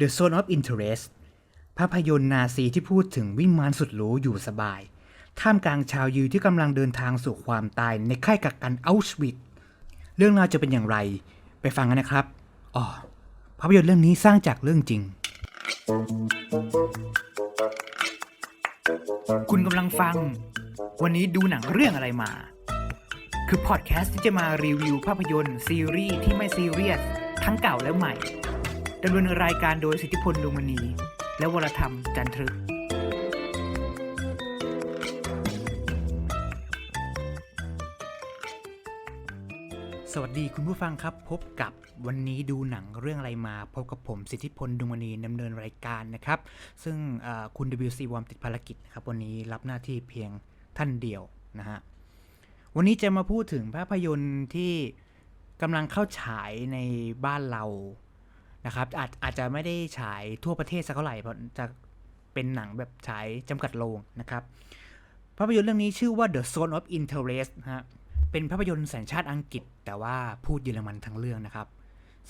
The Zone of Interest ภาพยนตร์นาซีที่พูดถึงวิมานสุดหรูอยู่สบาย ท่ามกลางชาวยิวที่กำลังเดินทางสู่ความตายในค่ายกักกันอัลชวิตเรื่องราวจะเป็นอย่างไร ไปฟังกันนะครับอ๋อภาพยนตร์เรื่องนี้สร้างจากเรื่องจริง คุณกำลังฟัง วันนี้ดูหนังเรื่องอะไรมา คือพอดแคสต์ที่จะมารีวิวภาพยนตร์ซีรีส์ที่ไม่ซีเรียสทั้งเก่าและใหม่ ดำเนินรายการโดยสิทธิพลดวงมณี และวรธรรมจันทรึก สวัสดีคุณผู้ฟังครับ พบกับวันนี้ดูหนังเรื่องอะไรมา พบกับผมสิทธิพลดวงมณีดำเนินรายการนะครับ ซึ่งคุณ WC วอมติดภารกิจนะครับ วันนี้รับหน้าที่เพียงท่านเดียวนะฮะวันนี้จะมาพูดถึงภาพยนตร์ที่กำลังเข้าฉายในบ้านเรา นะครับอาจอาจจะไม่ได้ฉายทั่วประเทศสักเท่าไหร่เพราะจะเป็นหนังแบบฉายจำกัดโรงนะครับภาพยนตร์เรื่องนี้ชื่อว่า The Zone of Interest นะฮะเป็นภาพยนตร์สัญชาติอังกฤษ แต่ว่าพูดเยอรมันทั้งเรื่องนะครับ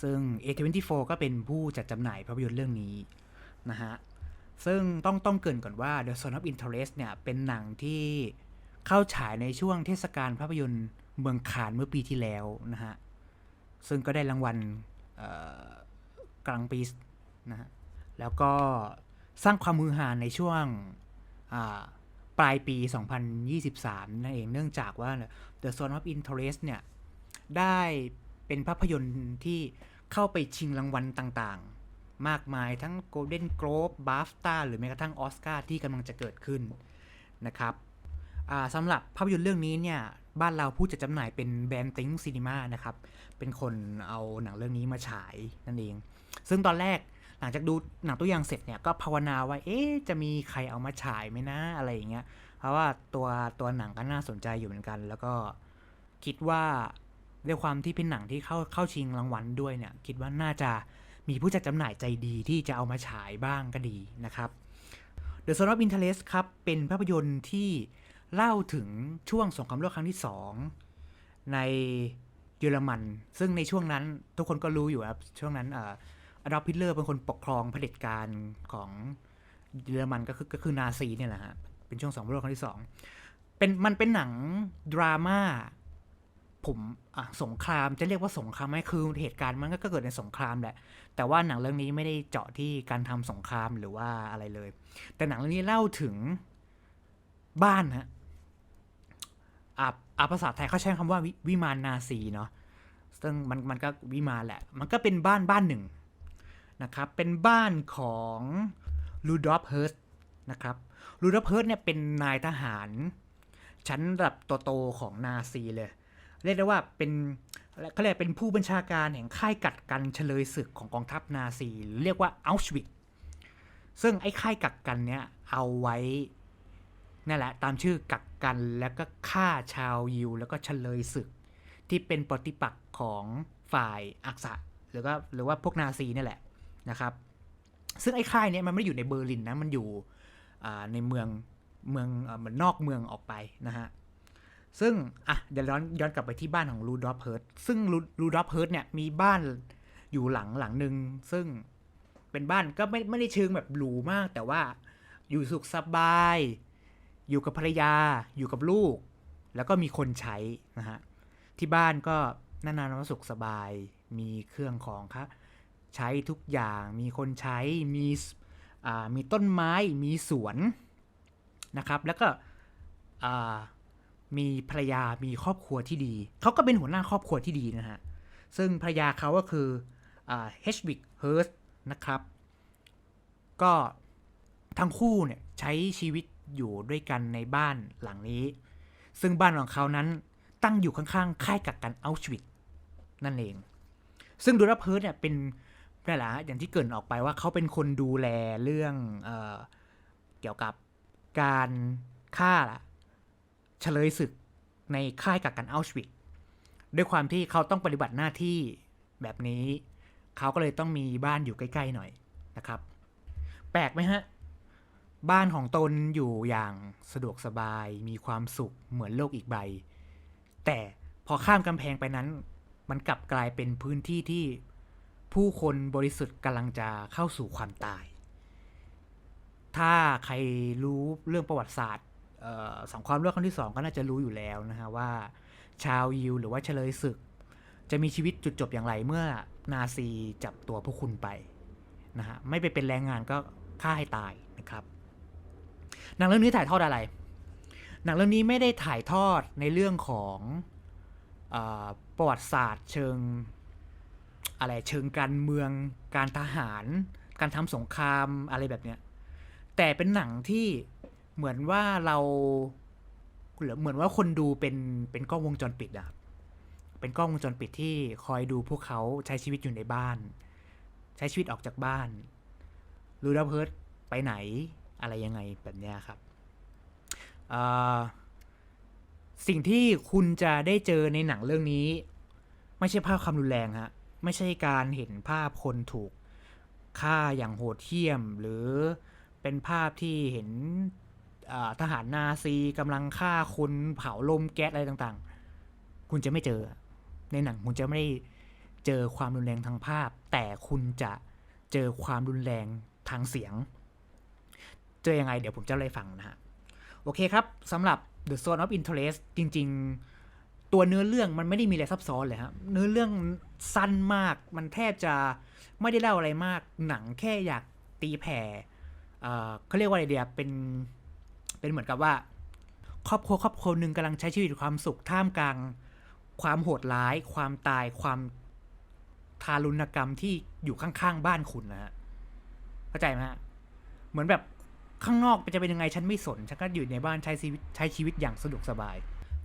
ซึ่ง A24 ก็เป็นผู้จัดจำหน่ายภาพยนตร์เรื่องนี้นะฮะซึ่งต้องต้องเกรินก่อนว่า The Zone of Interest เนี่ยเป็นหนังที่เข้าฉายในช่วงเทศกาลภาพยนตร์เมืองคานเมื่อปีที่แล้วนะฮะซึ่งก็ได้รางวัลเกลางปีนะฮะแล้วก็สร้างความมือหาในช่วงปลายปี 2023 นั่นเองเนื่องจากว่า The Zone of Interest เนี่ย ได้เป็นภาพยนตร์ที่เข้าไปชิงรางวัลต่างๆ มากมายทั้ง Golden Globe BAFTA หรือแม้กระทั่งออสการ์ที่กำลังจะเกิดขึ้นนะครับสำหรับภาพยนตร์เรื่องนี้เนี่ย บ้านเราผู้จัดจำหน่ายเป็นแบรนด์ติ้งซีนีมานะครับ เป็นคนเอาหนังเรื่องนี้มาฉายนั่นเอง ซึ่งตอนแรกหลังจากดูหนังตัวอย่างเสร็จเนี่ยก็ภาวนาว่าเอ๊ะจะมีใครเอามาฉายไหมนะอะไรอย่างเงี้ย เพราะว่าตัวตัวหนังก็น่าสนใจอยู่เหมือนกัน แล้วก็คิดว่าด้วยความที่เป็นหนังที่เข้าเข้าชิงรางวัลด้วยเนี่ย คิดว่าน่าจะมีผู้จัดจำหน่ายใจดีที่จะเอามาฉายบ้างก็ดีนะครับ The Zone of Interest ครับ เป็นภาพยนตร์ที่เล่าถึงช่วงสงครามโลกครั้งที่สองในเยอรมัน ซึ่งในช่วงนั้นทุกคนก็รู้อยู่ครับ ช่วงนั้น อดอล์ฟฮิตเลอร์เป็นคนปกครองเผด็จการของเยอรมันก็คือก็คือนาซีเนี่ยแหละฮะ เป็นช่วงสองรามโลกครั้งที่สองเป็นมันเป็นหนังดราม่าผมอะสงครามจะเรียกว่าสงครามไหมคือเหตุการณ์มันก็เกิดในสงครามแหละ แต่ว่าหนังเรื่องนี้ไม่ได้เจาะที่การทำสงครามหรือว่าอะไรเลย แต่หนังเรื่องนี้เล่าถึงบ้านฮะอาอาภาษาไทยเขาใช้คำว่าวิวิมานนาซีเนาะซึ่งมันมันก็วิมานแหละ มันก็เป็นบ้านบ้านหนึ่ง นะครับเป็นบ้านของลูดอฟเฮิร์สนะครับลูดอฟเฮิร์สเนี่ยเป็นนายทหาร ชั้นระดับโตๆของนาซีเลย เรียกได้ว่าเป็นเขาเรียกเป็นผู้บัญชาการแห่งค่ายกักกันเฉลยศึกของกองทัพนาซี เรียกว่าอัลชวิตซึ่งไอ้ค่ายกักกันเนี้ยเอาไว้นั่นแหละตามชื่อกักกันแล้วก็ฆ่าชาวยิวแล้วก็เฉลยศึก ที่เป็นปฏิปักษ์ของฝ่ายอักษะหรือว่าหรือว่าพวกนาซีนี่แหละ นะครับ ซึ่งไอ้ค่ายเนี้ยมันไม่ได้อยู่ในเบอร์ลินนะมันอยู่ในเมืองเมืองเอ่อเหมือนนอกเมืองออกไปนะฮะซึ่งอะเดี๋ยวย้อนย้อนกลับไปที่บ้านของรูดอฟเฮิร์ตซึ่งรูดอฟเฮิร์ตเนี่ยมีบ้านอยู่หลังหลังหนึ่งซึ่งเป็นบ้านก็ไม่ไม่ได้เชิงแบบหรูมาก แต่ว่าอยู่สุขสบาย อยู่กับภรรยา อยู่กับลูก แล้วก็มีคนใช้นะฮะที่บ้านก็นานๆว่าสุขสบาย มีเครื่องของครับ ใช้ทุกอย่าง มีคนใช้ มีมีต้นไม้ มีสวนนะครับ แล้วก็มีภรรยา มีครอบครัวที่ดี เขาก็เป็นหัวหน้าครอบครัวที่ดีนะฮะ ซึ่งภรรยาเขาก็คือเฮชวิกเฮิร์สนะครับ ก็ทั้งคู่เนี่ยใช้ชีวิตอยู่ด้วยกันในบ้านหลังนี้ ซึ่งบ้านของเขานั้นตั้งอยู่ข้างๆ ค่ายกักกันอัลชวิตนั่นเอง ซึ่งดูรับเฮิร์สเนี่ยเป็น นั่นแหละฮะอย่างที่เกินออกไปว่าเขาเป็นคนดูแลเรื่องเออเกี่ยวกับการฆ่าละเฉลยศึกในค่ายกักกันอัลชวิตด้วยความที่เขาต้องปฏิบัติหน้าที่แบบนี้ เขาก็เลยต้องมีบ้านอยู่ใกล้ๆหน่อยนะครับ แปลกไหมฮะ บ้านของตนอยู่อย่างสะดวกสบายมีความสุขเหมือนโลกอีกใบ แต่พอข้ามกำแพงไปนั้น มันกลับกลายเป็นพื้นที่ที่ ผู้คนบริสุทธิ์กำลังจะเข้าสู่ความตาย ถ้าใครรู้เรื่องประวัติศาสตร์เอ่อสงครามโลกครั้งที่สองก็น่าจะรู้อยู่แล้วนะฮะว่า ชาวยิวหรือว่าเฉลยศึก จะมีชีวิตจุดจบอย่างไรเมื่อนาซีจับตัวพวกคุณไปนะฮะไม่ไปเป็นแรงงานก็ฆ่าให้ตายนะครับหนังเรื่องนี้ถ่ายทอดอะไร หนังเรื่องนี้ไม่ได้ถ่ายทอดในเรื่องของอประวัติศาสตร์ เชิง อะไรเชิงการเมืองการทหาร การทำสงครามอะไรแบบเนี้ยแต่เป็นหนังที่เหมือนว่าเราเหมือนว่าคนดูเป็นเป็นกล้องวงจรปิดอะครับเป็นกล้องวงจรปิดที่คอยดูพวกเขาใช้ชีวิตอยู่ในบ้าน ใช้ชีวิตออกจากบ้านรู้แล้วเพิร์ดไปไหนอะไรยังไงแบบเนี้ยครับสิ่งที่คุณจะได้เจอในหนังเรื่องนี้ ไม่ใช่ภาพความรุนแรงฮะ ไม่ใช่การเห็นภาพคนถูกฆ่าอย่างโหดเหี้ยม หรือเป็นภาพที่เห็นทหารนาซีกำลังฆ่าคนเผาลมแก๊สอะไรต่างๆ คุณจะไม่เจอ ในหนังคุณจะไม่ได้เจอความรุนแรงทางภาพ แต่คุณจะเจอความรุนแรงทางเสียง เจอยังไงเดี๋ยวผมจะเล่าให้ฟังนะฮะ โอเคครับสำหรับ The Zone of Interest จริง ๆ ตัวเนื้อเรื่องมันไม่ได้มีอะไรซับซ้อนเลยครับเนื้อเรื่องสั้นมาก มันแทบจะไม่ได้เล่าอะไรมาก หนังแค่อยากตีแผ่เขาเรียกว่าอะไรเดียเป็นเป็นเหมือนกับว่า ครอบครัวครอบครัวหนึ่งกำลังใช้ชีวิตความสุขท่ามกลาง ความโหดร้าย ความตายความทารุณกรรมที่อยู่ข้างๆบ้านคุณนะฮะเข้าใจไหมฮะเหมือนแบบข้างนอกจะเป็นยังไงฉันไม่สนฉันก็อยู่ในบ้านใช้ชีวิตใช้ชีวิตอย่างสะดวกสบาย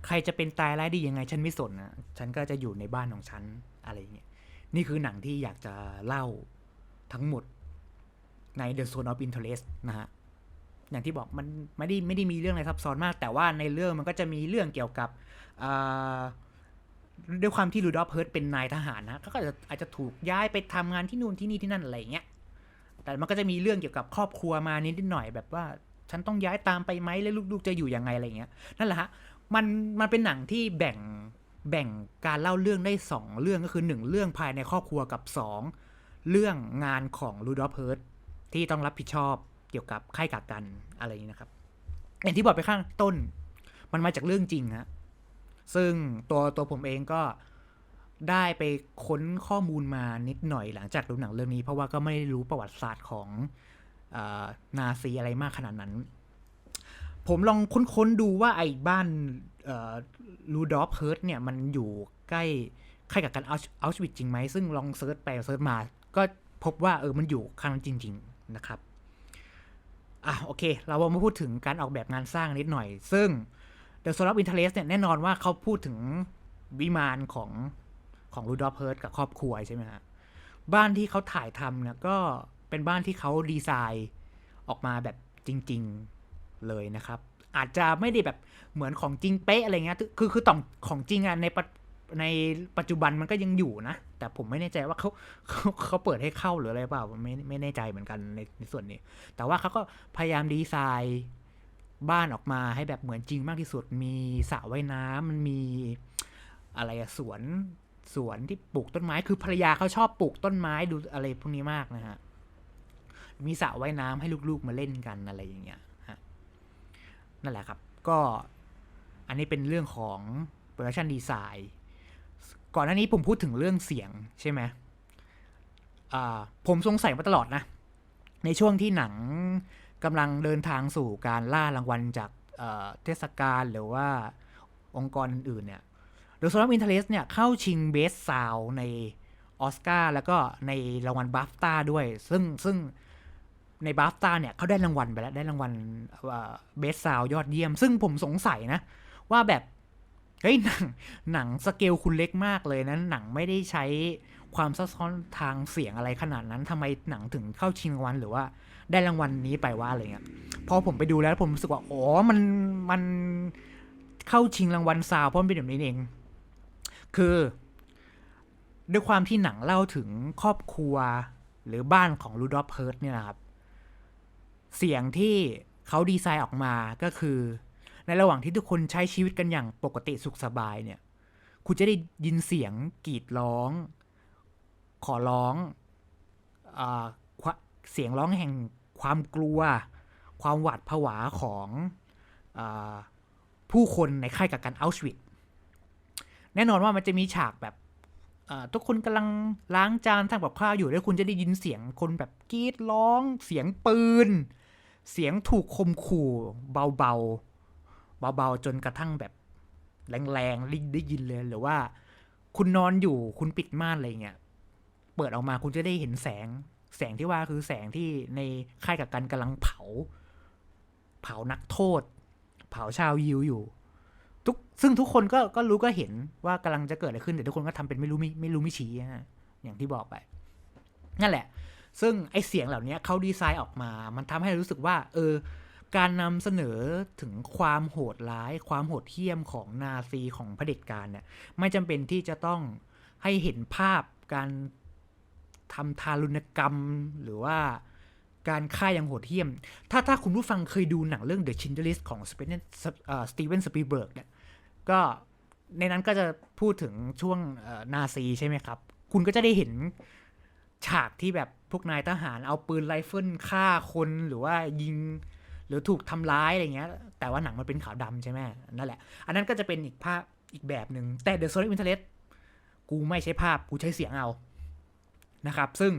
ใครจะเป็นตายร้ายดียังไง ฉันไม่สนนะฉันก็จะอยู่ในบ้านของฉันอะไรอย่างเงี้ยนี่คือหนังที่อยากจะเล่าทั้งหมดใน The Zone of Interest นะฮะอย่างที่บอกมันไม่ได้ไม่ได้มีเรื่องอะไรซับซ้อนมาก แต่ว่าในเรื่องมันก็จะมีเรื่องเกี่ยวกับด้วยความที่ลูดอฟเพิร์ดเป็นนายทหารนะเขาก็อาจจะอาจจะถูกย้ายไปทำงานที่นู่นที่นี่ที่นั่นอะไรอย่างเงี้ยแต่มันก็จะมีเรื่องเกี่ยวกับครอบครัวมานิดหน่อยแบบว่า ฉันต้องย้ายตามไปไหมแล้วลูกๆจะอยู่ยังไงอะไรอย่างเงี้ยนั่นแหละฮะ มันมันเป็นหนังที่แบ่งแบ่งการเล่าเรื่องได้สองเรื่องก็คือหนึ่งเรื่องภายในครอบครัวกับสองเรื่องงานของลูดอฟเพิร์ดที่ต้องรับผิดชอบเกี่ยวกับค่ายกักกันอะไรนี้นะครับอย่างที่บอกไปข้างต้น มันมาจากเรื่องจริงฮะซึ่งตัวตัวผมเองก็ได้ไปค้นข้อมูลมานิดหน่อยหลังจากดูหนังเรื่องนี้ เพราะว่าก็ไม่ได้รู้ประวัติศาสตร์ของออนาซีอะไรมากขนาดนั้น ผมลองค้นๆดูว่าไอ้บ้านลูดอฟเฮิร์ตเนี่ยมันอยู่ใกล้ใกล้กับกันอัลชวิตจริงไหม ซึ่งลองเซิร์ชไปเซิร์ชมา ก็พบว่าเออมันอยู่ข้างนั้นจริง ๆ นะครับ อะโอเค เรามาพูดถึงการออกแบบงานสร้างนิดหน่อย ซึ่ง The Soul of Interest เนี่ยแน่นอนว่าเขาพูดถึงวิมานของของรูดอฟเพิร์ดกับครอบครัวใช่ไหมฮะบ้านที่เขาถ่ายทำเนี่ยก็เป็นบ้านที่เขาดีไซน์ออกมาแบบจริง ๆ เลยนะครับ อาจจะไม่ได้แบบเหมือนของจริงเป๊ะอะไรเงี้ยคือคือต่องของจริงอะในปในปัจจุบันมันก็ยังอยู่นะ แต่ผมไม่แน่ใจว่าเขาเขาเขาเปิดให้เข้าหรืออะไรเปล่าไม่ไม่แน่ใจเหมือนกันในในส่วนนี้ แต่ว่าเขาก็พยายามดีไซน์บ้านออกมาให้แบบเหมือนจริงมากที่สุด มีสระว่ายน้ำมันมีอะไรสวนสวนที่ปลูกต้นไม้ คือภรรยาเขาชอบปลูกต้นไม้ดูอะไรพวกนี้มากนะฮะ มีสระว่ายน้ำให้ลูกๆมาเล่นกันอะไรอย่างเงี้ย นั่นแหละครับ ก็อันนี้เป็นเรื่องของ production design ก่อนหน้านี้ผมพูดถึงเรื่องเสียงใช่ไหมผมสงสัยมาตลอดนะ ในช่วงที่หนังกำลังเดินทางสู่การล่ารางวัลจากเทศกาลหรือว่าองค์กรอื่นๆเนี่ย The Sound of Interest เนี่ยเข้าชิง Best Sound ในออสการ์แล้วก็ในรางวัลบัฟต้าด้วย ซึ่งซึ่ง ในบัฟตาเนี่ยเขาได้รางวัลไปแล้ว ได้รางวัลเบสซาวยอดเยี่ยม ซึ่งผมสงสัยนะ ว่าแบบ เฮ้ย หนังหนังสเกลคุณเล็กมากเลยนะ หนังไม่ได้ใช้ความซับซ้อนทางเสียงอะไรขนาดนั้นทำไมหนังถึงเข้าชิงรางวัลหรือว่าได้รางวัลนี้ไปว่าอะไรเงี้ยพอผมไปดูแล้วผมรู้สึกว่าอ๋อมันมันเข้าชิงรางวัลซาวเพราะมันเป็นแบบนี้เอง คือ ด้วยความที่หนังเล่าถึงครอบครัวหรือบ้านของลูดอฟเพิร์ตเนี่ยนะครับ เสียงที่เขาดีไซน์ออกมาก็คือ ในระหว่างที่ทุกคนใช้ชีวิตกันอย่างปกติสุขสบายเนี่ย คุณจะได้ยินเสียงกรีดร้อง ขอร้องอเสียงร้องแห่งความกลัว ความหวาดผวาของอผู้คนในค่ายกักกันอัลชวิตแน่นอนว่ามันจะมีฉากแบบทุกคนกำลังล้างจานทำกับข้าวอยู่แล้วคุณจะได้ยินเสียงคนแบบกรีดร้อง เสียงปืน เสียงถูกคมขู่เบาๆเบาๆจนกระทั่งแบบแรงๆได้ได้ยินเลยหรือว่า คุณนอนอยู่คุณปิดม่านอะไรเงี้ยเปิดออกมาคุณจะได้เห็นแสง แสงที่ว่าคือแสงที่ในค่ายกักกันกำลังเผา เผานักโทษ เผาชาวยิวอยู่ทุกซึ่งทุกคนก็ก็รู้ก็เห็นว่ากำลังจะเกิดอะไรขึ้นแต่ทุกคนก็ทำเป็นไม่รู้ไม่ไม่รู้ไม่ชี้นะฮะอย่างที่บอกไป นั่นแหละ ซึ่งไอเสียงเหล่านี้เขาดีไซน์ออกมา มันทำให้รู้สึกว่า เออ การนำเสนอถึงความโหดร้าย ความโหดเหี้ยมของนาซีของเผด็จการเนี่ย ไม่จำเป็นที่จะต้องให้เห็นภาพการทำทารุณกรรมหรือว่าการฆ่าอย่างโหดเหี้ยม ถ้าถ้าคุณผู้ฟังเคยดูหนังเรื่อง The Schindler List ของสเปนสตีเวนสปีเบิร์กเนี่ย ก็ในนั้นก็จะพูดถึงช่วงนาซีใช่ไหมครับ คุณก็จะได้เห็น ฉากที่แบบพวกนายทหารเอาปืนไรเฟิลฆ่าคนหรือว่ายิง หรือถูกทำร้ายอะไรเงี้ย แต่ว่าหนังมันเป็นขาวดำใช่ไหมนั่นแหละ อันนั้นก็จะเป็นอีกภาพอีกแบบหนึ่งแต่ The Soul of Interest กูไม่ใช้ภาพกูใช้เสียงเอานะครับ ซึ่ง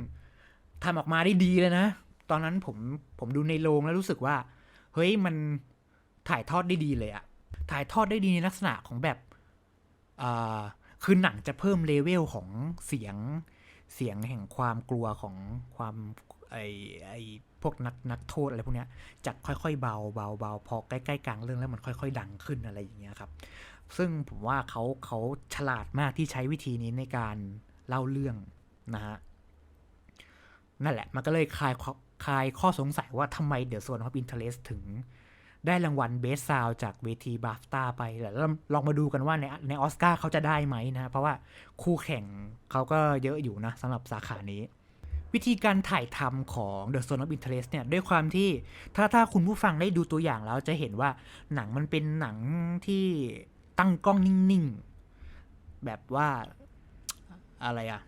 ทำออกมาได้ดีเลยนะ ตอนนั้นผมผมดูในโรงแล้วรู้สึกว่า เฮ้ยมันถ่ายทอดได้ดีเลยอะถ่ายทอดได้ดีในลักษณะของแบบอ่าคือหนังจะเพิ่มเลเวลของเสียง เสียงแห่งความกลัวของความไอไอพวกนักนักโทษอะไรพวกเนี้ยจากค่อยๆเบาเบาเบาพอใกล้ๆกลางเรื่องแล้วมันค่อย ๆ ดังขึ้นอะไรอย่างเงี้ยครับ ซึ่งผมว่าเขาเขาฉลาดมากที่ใช้วิธีนี้ในการเล่าเรื่องนะฮะนั่นแหละมันก็เลยคลายคลายข้อสงสัยว่าทำไมเด e z โซน of Interest ถึง ได้รางวัลเบสซาวจากเวทีบาฟตาไปแล้วลองมาดูกันว่าในในออสการ์เขาจะได้ไหมนะเพราะว่าคู่แข่งเขาก็เยอะอยู่นะสำหรับสาขานี้ วิธีการถ่ายทำของ The Zone of Interest เนี่ยด้วยความที่ถ้าถ้าคุณผู้ฟังได้ดูตัวอย่างแล้วจะเห็นว่าหนังมันเป็นหนังที่ตั้งกล้องนิ่งๆ แบบว่าอะไรอะ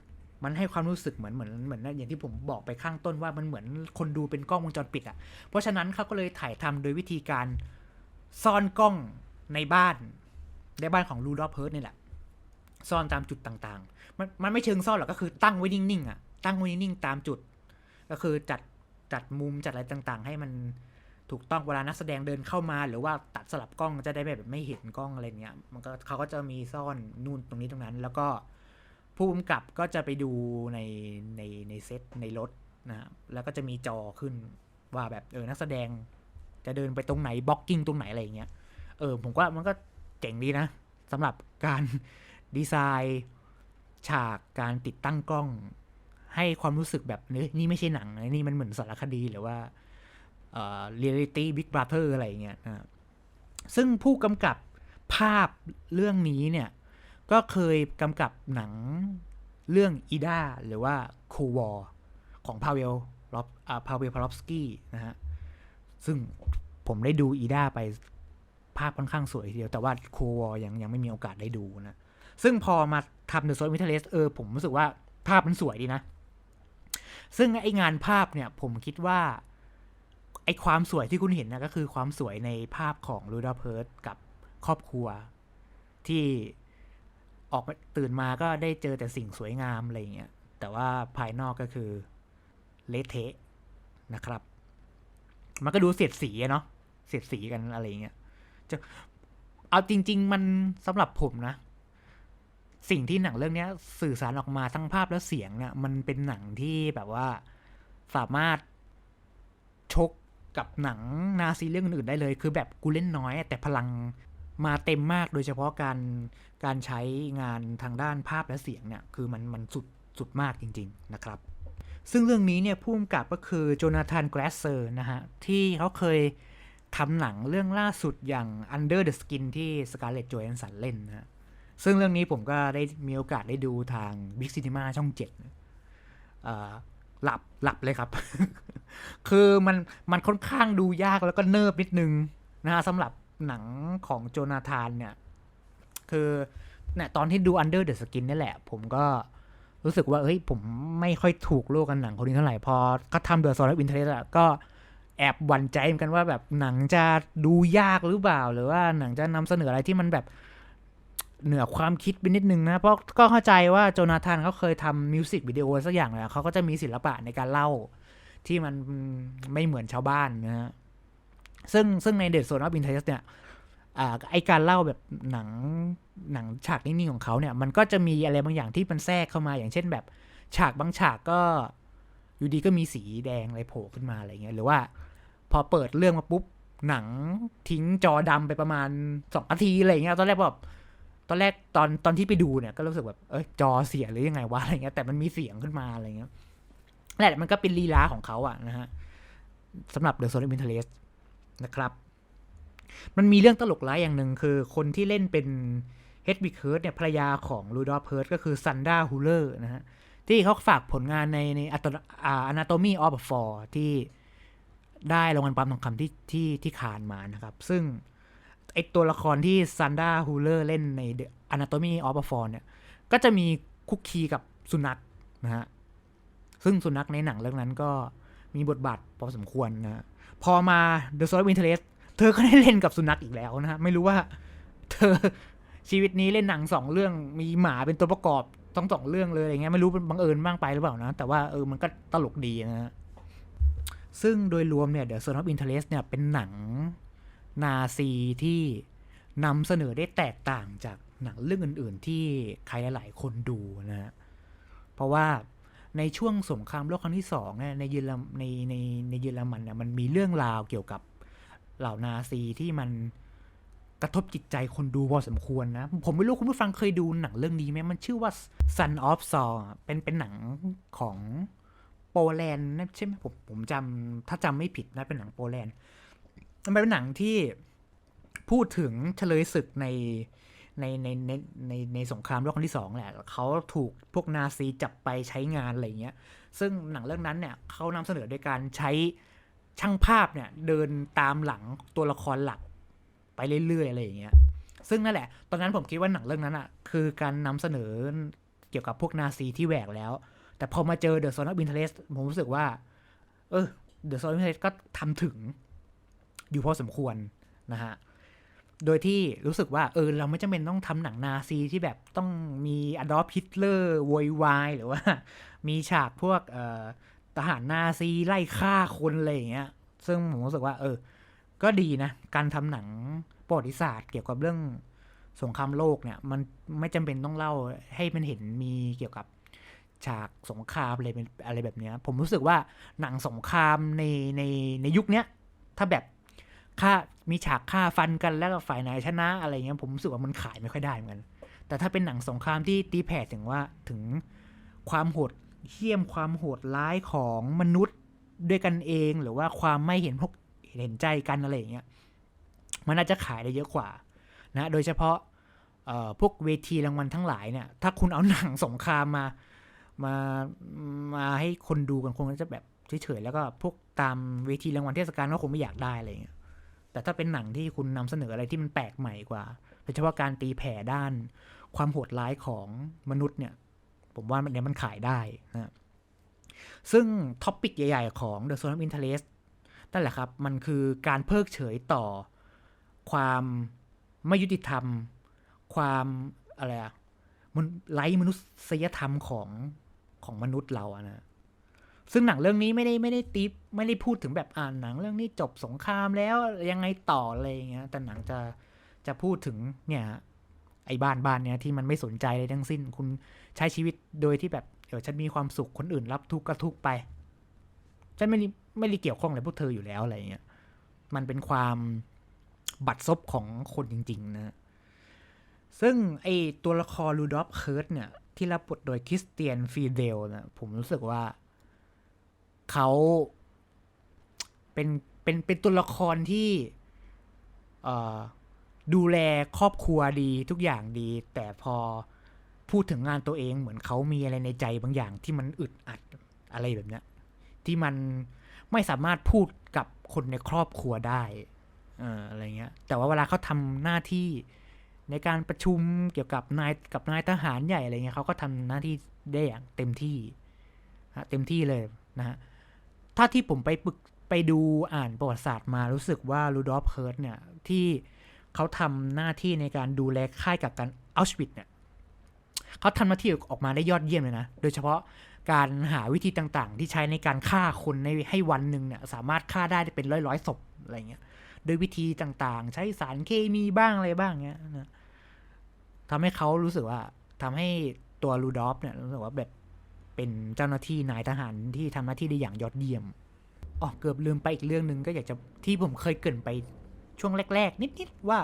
มันให้ความรู้สึกเหมือนเหมือนเหมือนอย่างที่ผมบอกไปข้างต้นว่ามันเหมือนคนดูเป็นกล้องวงจรปิดอะ่ะ เพราะฉะนั้นเขาก็เลยถ่ายทำโดยวิธีการซ่อนกล้องในบ้านในบ้านของลูดอฟเพิร์ดนี่แหละ ซ่อนตามจุดต่างๆ มันมันไม่เชิงซ่อนหรอกก็คือตั้งไว้นิ่งๆอะ่ะตั้งไว้นิ่งๆตามจุด ก็คือจัดจัดมุมจัดอะไรต่างๆ ให้มันถูกต้องเวลานักแสดงเดินเข้ามา หรือว่าตัดสลับกล้องจะได้แบบไม่เห็นกล้องอะไรเงี้ยมันก็เขาก็จะมีซ่อนนู่นตรงนี้ตรงนั้น แล้วก็ ผู้กำกับก็จะไปดูในในในเซตในรถนะฮะแล้วก็จะมีจอขึ้นว่าแบบเออนักแสดงจะเดินไปตรงไหนบล็อกกิ้งตรงไหนอะไรอย่างเงี้ยเออผมว่ามันก็เจ๋งดีนะสำหรับการดีไซน์ฉากการติดตั้งกล้อง ให้ความรู้สึกแบบนี้นี่ไม่ใช่หนังนะนี่มันเหมือนสารคดีหรือว่าเอ่อเรียลิตี้บิ๊กบราเธอร์อะไรอย่างเงี้ยนะซึ่งผู้กำกับภาพเรื่องนี้เนี่ย ก็เคยกำกับหนังเรื่องอีดาหรือว่าโควอของพาเวลลอบพาเวลพาลอฟสกี้นะฮะ ซึ่งผมได้ดูอีดาไปภาพค่อนข้างสวยทีเดียว แต่ว่าโควอยังยังไม่มีโอกาสได้ดูนะ ซึ่งพอมาทำ The Soul of Interest เออ ผมรู้สึกว่าภาพมันสวยดีนะ ซึ่งไองานภาพเนี่ย ผมคิดว่า ไอความสวยที่คุณเห็นนะก็คือความสวยในภาพของลูดาเพิร์ดกับครอบครัวที่ ออกมาตื่นมาก็ได้เจอแต่สิ่งสวยงามอะไรเงี้ย แต่ว่าภายนอกก็คือเละเทะนะครับ มันก็ดูเสียดสีเนาะ เสียดสีกันอะไรเงี้ย จะเอาจริง ๆ มันสำหรับผมนะ สิ่งที่หนังเรื่องเนี้ยสื่อสารออกมาทั้งภาพและเสียงเนี่ยมันเป็นหนังที่แบบว่าสามารถชกกับหนังนาซีเรื่องอื่นได้เลย คือแบบกูเล่นน้อย แต่พลัง มาเต็มมากโดยเฉพาะการการใช้งานทางด้านภาพและเสียงเนี่ยคือมันมันสุดสุดมากจริง ๆ นะครับ ซึ่งเรื่องนี้เนี่ยผู้กำกับก็คือโจนาธานแกรสเซอร์นะฮะ ที่เขาเคยทำหนังเรื่องล่าสุดอย่าง Under the Skin ที่สการ์เล็ตโจแอนสันเล่นนะฮะซึ่งเรื่องนี้ผมก็ได้มีโอกาสได้ดูทาง Big Cinema ช่องเจ็ดอ่อหลับหลับเลยครับ คือมันมันค่อนข้างดูยากแล้วก็เนิบนิดนึงนะฮะสำหรับ หนังของโจนาธานเนี่ย คือเนี่ยตอนที่ดู Under the Skin นี่แหละ ผมก็รู้สึกว่า เฮ้ย ผมไม่ค่อยถูกโลกกันหนังคนนี้เท่าไหร่ พอเขาทำเดอะโซน of อินเทอร์เน็ตอะก็แอบหวั่นใจเหมือนกันว่าแบบหนังจะดูยากหรือเปล่า หรือว่าหนังจะนำเสนออะไรที่มันแบบเหนือความคิดไปนิดนึงนะ เพราะก็เข้าใจว่าโจนาธานเขาเคยทำมิวสิกวิดีโอสักอย่างเลยอะเขาก็จะมีศิลปะในการเล่าที่มันไม่เหมือนชาวบ้านนะฮะ ซึ่งซึ่งในเด e โซน of อินเทอร์เน็ตเนี่ยไอการเล่าแบบหนังหนังฉากนิ่งๆของเขาเนี่ย มันก็จะมีอะไรบางอย่างที่มันแทรกเข้ามาอย่างเช่นแบบ ฉากบางฉากก็อยู่ดีก็มีสีแดงอะไรโผล่ขึ้นมาอะไรเงี้ยหรือว่า พอเปิดเรื่องมาปุ๊บหนังทิ้งจอดำไปประมาณสองนาทีอะไรเงี้ยตอนแรกแบบตอนแรกตอนตอนที่ไปดูเนี่ยก็รู้สึกแบบเอ้ยจอเสียหรือยังไงวะอะไรเงี้ยแต่มันมีเสียงขึ้นมาอะไรเงี้ยแหละมันก็เป็นลีลาของเขาอะนะฮะสำหรับ The Zone of Interest นะครับ มันมีเรื่องตลกร้ายอย่างหนึ่งคือคนที่เล่นเป็นเฮดวิกเฮิร์ตเนี่ยภรรยาของลูดอฟเฮิร์ตก็คือซันดาฮูเลอร์นะฮะที่เขาฝากผลงานในในอัตอาอนาโตมีออฟฟอร์ที่ได้รางวัลปั๊มทองคำที่ที่ที่คานมานะครับ ซึ่งไอตัวละครที่ซันดาฮูเลอร์เล่นในอนาโตมีออฟฟอร์เนี่ย ก็จะมีคุกคีกับสุนัขนะฮะ ซึ่งสุนัขในหนังเรื่องนั้นก็ มีบทบาทพอสมควรนะฮะพอมา The Soul of Interest เธอก็ได้เล่นกับสุนัขอีกแล้วนะฮะไม่รู้ว่า เธอชีวิตนี้เล่นหนังสองเรื่องมีหมาเป็นตัวประกอบต้องสองเรื่องเลยอะไรเงี้ยไม่รู้เป็นบังเอิญบ้างไปหรือเปล่านะ แต่ว่าเออมันก็ตลกดีนะฮะซึ่งโดยรวมเนี่ย The Zone of Interest เนี่ยเป็นหนังนาซีที่นำเสนอได้แตกต่างจากหนังเรื่องอื่น ๆ ที่ใครหลาย ๆ คนดูนะฮะเพราะว่า ในช่วงสงครามโลกครั้งที่สองเนี่ยในเยอรมในในในเยอรมันเนี่ยมันมีเรื่องราวเกี่ยวกับเหล่านาซีที่มันกระทบจิตใจคนดูพอสมควรนะ ผมไม่รู้คุณผู้ฟังเคยดูหนังเรื่องนี้ไหมมันชื่อว่า Son of Saul เป็นเป็นหนังของโปแลนด์นะใช่ไหมผมผมจำถ้าจำไม่ผิดนะเป็นหนังโปแลนด์มันเป็นหนังที่พูดถึงเฉลยศึกใน ในในในในในสงครามโลกครั้งที่สองแหละเขาถูกพวกนาซีจับไปใช้งานอะไรเงี้ย ซึ่งหนังเรื่องนั้นเนี่ยเขานำเสนอโดยการใช้ช่างภาพเนี่ยเดินตามหลังตัวละครหลักไปเรื่อยๆอะไรอย่างเงี้ย ซึ่งนั่นแหละ ตอนนั้นผมคิดว่าหนังเรื่องนั้นอะคือการนำเสนอเกี่ยวกับพวกนาซีที่แหวกแล้ว แต่พอมาเจอ The Zone of Interest ผมรู้สึกว่า เออ The Zone of Interest ก็ทำถึงอยู่พอสมควรนะฮะ โดยที่รู้สึกว่าเออเราไม่จำเป็นต้องทำหนังนาซีที่แบบต้องมีอดอล์ฟฮิตเลอร์โวยวายหรือว่า มีฉากพวกทหารนาซีไล่ฆ่าคนอะไรอย่างเงี้ย ซึ่งผมรู้สึกว่า เออ ก็ดีนะ การทำหนังประวัติศาสตร์เกี่ยวกับเรื่องสงครามโลกเนี่ย มันไม่จำเป็นต้องเล่าให้มันเห็นมีเกี่ยวกับฉากสงครามอะไรเป็นอะไรแบบเนี้ย ผมรู้สึกว่าหนังสงครามในในในยุคเนี้ยถ้าแบบ ฆ่ามีฉากฆ่าฟันกันแล้วก็ฝ่ายไหนชนะอะไรเงี้ยผมรู้สึกว่ามันขายไม่ค่อยได้เหมือนกันแต่ถ้าเป็นหนังสงครามที่ตีแผ่ถึงว่าถึงความโหดเหี้ยมความโหดร้ายของมนุษย์ด้วยกันเองหรือว่าความไม่เห็นพกเห็นใจกันอะไรอย่างเงี้ยมันน่าจะขายได้เยอะกว่านะโดยเฉพาะพวกเวทีรางวัลทั้งหลายเนี่ยถ้าคุณเอาหนังสงครามมามามาให้คนดูกันคงจะแบบเฉยๆแล้วก็พวกตามเวทีรางวัลเทศกาลก็คงไม่อยากได้อะไรอย่างเงี้ย แต่ถ้าเป็นหนังที่คุณนำเสนออะไรที่มันแปลกใหม่กว่าโดยเฉพาะการตีแผ่ด้าน ความโหดร้ายของมนุษย์เนี่ย ผมว่ามันเนี่ยมันขายได้นะซึ่งท็อปิกใหญ่ ๆ ของ The Zone of Interest นั่นแหละครับ มันคือการเพิกเฉยต่อความไม่ยุติธรรม ความอะไรอะมันไร้มนุษยธรรมของของมนุษย์เราอะนะ ซึ่งหนังเรื่องนี้ไม่ได้ไม่ได้ตีไม่ได้พูดถึงแบบอ่านหนังเรื่องนี้จบสงครามแล้วยังไงต่ออะไรอย่างเงี้ยแต่หนังจะจะพูดถึงเนี่ยไอ้บ้านบ้านเนี่ยที่มันไม่สนใจเลยทั้งสิ้น คุณใช้ชีวิตโดยที่แบบเออฉันมีความสุขคนอื่นรับทุกข์ก็ทุกข์ไป ฉันไม่ได้ไม่ได้เกี่ยวข้องอะไรพวกเธออยู่แล้วอะไรเงี้ยมันเป็นความบัดซบของคนจริง ๆ นะ ซึ่งไอตัวละครลูดอฟเคิร์ตเนี่ย ที่รับบทโดยคริสเตียนฟีเดลนะผมรู้สึกว่า เขาเป็นเป็นเป็นตัวละครที่ดูแลครอบครัวดีทุกอย่างดี แต่พอพูดถึงงานตัวเองเหมือนเขามีอะไรในใจบางอย่างที่มันอึดอัดอะไรแบบเนี้ยที่มันไม่สามารถพูดกับคนในครอบครัวได้เอออะไรเงี้ย แต่ว่าเวลาเขาทำหน้าที่ในการประชุมเกี่ยวกับนายกับนายทหารใหญ่อะไรเงี้ยเขาก็ทำหน้าที่ได้อย่างเต็มที่ฮะเต็มที่เลยนะฮะ ถ้าที่ผมไปปึกไปดูอ่านประวัติศาสตร์มารู้สึกว่ารูดอฟเฮิร์ตเนี่ย ที่เขาทำหน้าที่ในการดูแลค่ายกักกันอัลชวิตเนี่ยเขาทำหน้าที่ออกมาได้ยอดเยี่ยมเลยนะ โดยเฉพาะการหาวิธีต่างๆ ที่ใช้ในการฆ่าคนในให้วันหนึ่งเนี่ย สามารถฆ่าได้เป็นร้อยๆศพอะไรเงี้ยโดยวิธีต่างๆ ใช้สารเคมีบ้างอะไรบ้างเงี้ยนะทำให้เขารู้สึกว่าทำให้ตัวรูดอฟเนี่ยรู้สึกว่าแบบ เป็นเจ้าหน้าที่นายทหารที่ทำหน้าที่ได้อย่างยอดเยี่ยมอ๋อเกือบลืมไปอีกเรื่องหนึ่งก็อยากจะที่ผมเคยเกินไปช่วงแรก ๆ นิดๆว่า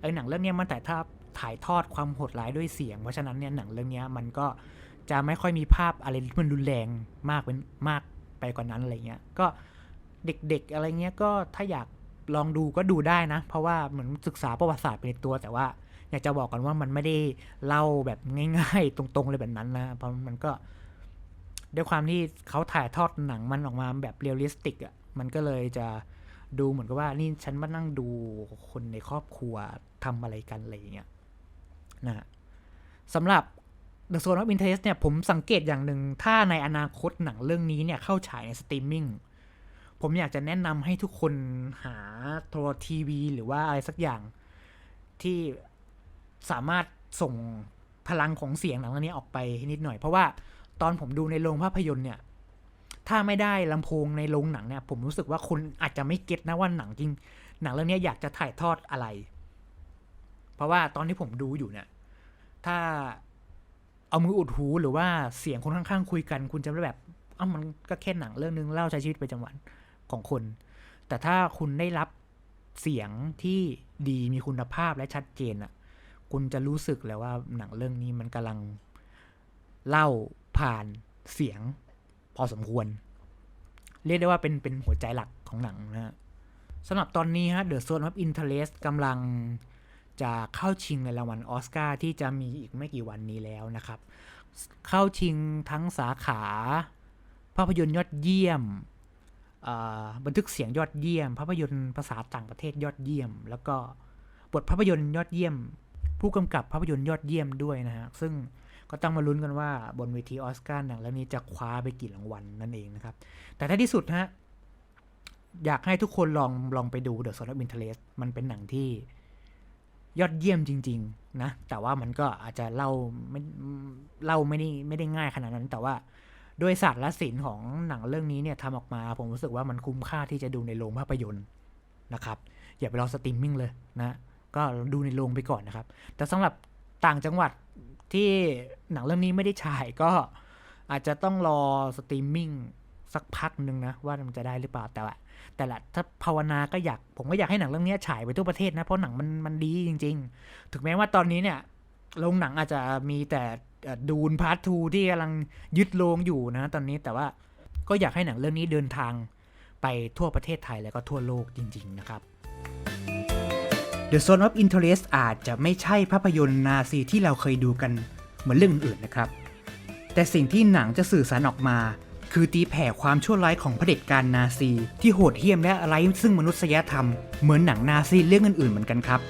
ไอ้หนังเรื่องนี้มันแต่ถ้าถ่ายทอดความโหดร้ายด้วยเสียง เพราะฉะนั้นเนี่ยหนังเรื่องนี้มันก็จะไม่ค่อยมีภาพอะไรที่มันรุนแรงมากเป็นมากไปกว่านั้นอะไรเงี้ย ก็เด็กๆอะไรเงี้ยก็ถ้าอยากลองดูก็ดูได้นะ เพราะว่าเหมือนศึกษาประวัติศาสตร์ไปในตัว แต่ว่าอยากจะบอกกันว่ามันไม่ได้เล่าแบบง่าย ๆ ตรงๆเลยแบบนั้นนะ เพราะมันก็ ด้วยความที่เขาถ่ายทอดหนังมันออกมาแบบเรียลลิสติกอะมันก็เลยจะดูเหมือนกับว่านี่ฉันมานั่งดูคนในครอบครัวทำอะไรกันอะไรอย่างเงี้ยนะฮะสำหรับ The Zone of Interest เนี่ยผมสังเกตอย่างหนึ่งถ้าในอนาคตหนังเรื่องนี้เนี่ยเข้าฉายในสตรีมมิ่งผมอยากจะแนะนำให้ทุกคนหาโทรทีวี หรือว่าอะไรสักอย่างที่สามารถส่งพลังของเสียงหนังเรื่องนี้ออกไปนิดหน่อย เพราะว่า ตอนผมดูในโรงภาพยนตร์เนี่ย ถ้าไม่ได้ลำโพงในโรงหนังเนี่ย ผมรู้สึกว่าคนอาจจะไม่เก็ตนะว่าหนังจริง หนังเรื่องนี้อยากจะถ่ายทอดอะไร เพราะว่าตอนที่ผมดูอยู่เนี่ย ถ้าเอามืออุดหูหรือว่าเสียงคนข้างๆคุยกัน คุณจะแบบอ้าวมันก็แค่หนังเรื่องนึงเล่าใช้ชีวิตประจำวันของคน แต่ถ้าคุณได้รับเสียงที่ดีมีคุณภาพและชัดเจนอะ คุณจะรู้สึกเลยว่าหนังเรื่องนี้มันกำลังเล่า ผ่านเสียงพอสมควร เรียกได้ว่าเป็นเป็นหัวใจหลักของหนังนะฮะสำหรับตอนนี้ฮะ The Zone of Interest กำลังจะเข้าชิงในรางวัลออสการ์ที่จะมีอีกไม่กี่วันนี้แล้วนะครับ เข้าชิงทั้งสาขา ภาพยนตร์ยอดเยี่ยมบันทึกเสียงยอดเยี่ยม ภาพยนตร์ภาษาต่างประเทศยอดเยี่ยม แล้วก็บทภาพยนตร์ยอดเยี่ยม ผู้กำกับภาพยนตร์ยอดเยี่ยมด้วยนะฮะซึ่ง ก็ต้องมาลุ้นกันว่าบนเวทีออสการ์หนังเรื่องนี้จะคว้าไปกี่รางวัลนั่นเองนะครับ แต่ท้ายที่สุดฮะอยากให้ทุกคนลองลองไปดู The Zone of Interest มันเป็นหนังที่ยอดเยี่ยมจริง ๆ นะ แต่ว่ามันก็อาจจะเล่าไม่เล่าไม่ได้ไม่ได้ง่ายขนาดนั้น แต่ว่าด้วยศาสตร์และศิลป์ของหนังเรื่องนี้เนี่ยทำออกมา ผมรู้สึกว่ามันคุ้มค่าที่จะดูในโรงภาพยนตร์นะครับ อย่าไปรอสตรีมมิ่งเลยนะ ก็ดูในโรงไปก่อนนะครับ แต่สำหรับต่างจังหวัด ที่หนังเรื่องนี้ไม่ได้ฉายก็อาจจะต้องรอสตรีมมิ่งสักพักหนึ่งนะ ว่ามันจะได้หรือเปล่าแต่ละแต่ละถ้าภาวนาก็อยากผมก็อยากให้หนังเรื่องนี้ฉายไปทั่วประเทศนะ เพราะหนังมันมันดีจริง ๆ ถึงแม้ว่าตอนนี้เนี่ยโรงหนังอาจจะมีแต่ดูนพาร์ททูที่กำลังยึดโรงอยู่นะ ตอนนี้แต่ว่าก็อยากให้หนังเรื่องนี้เดินทางไปทั่วประเทศไทยแล้วก็ทั่วโลกจริง ๆ นะครับ The Zone of Interest อาจจะไม่ใช่ภาพยนตร์นาซีที่เราเคยดูกันเหมือนเรื่องอื่นๆนะครับ แต่สิ่งที่หนังจะสื่อสารออกมา คือตีแผ่ความชั่วร้ายของเผด็จการนาซี ที่โหดเหี้ยมและไร้ซึ่งมนุษยธรรม เหมือนหนังนาซีเรื่องอื่นๆเหมือนกันครับ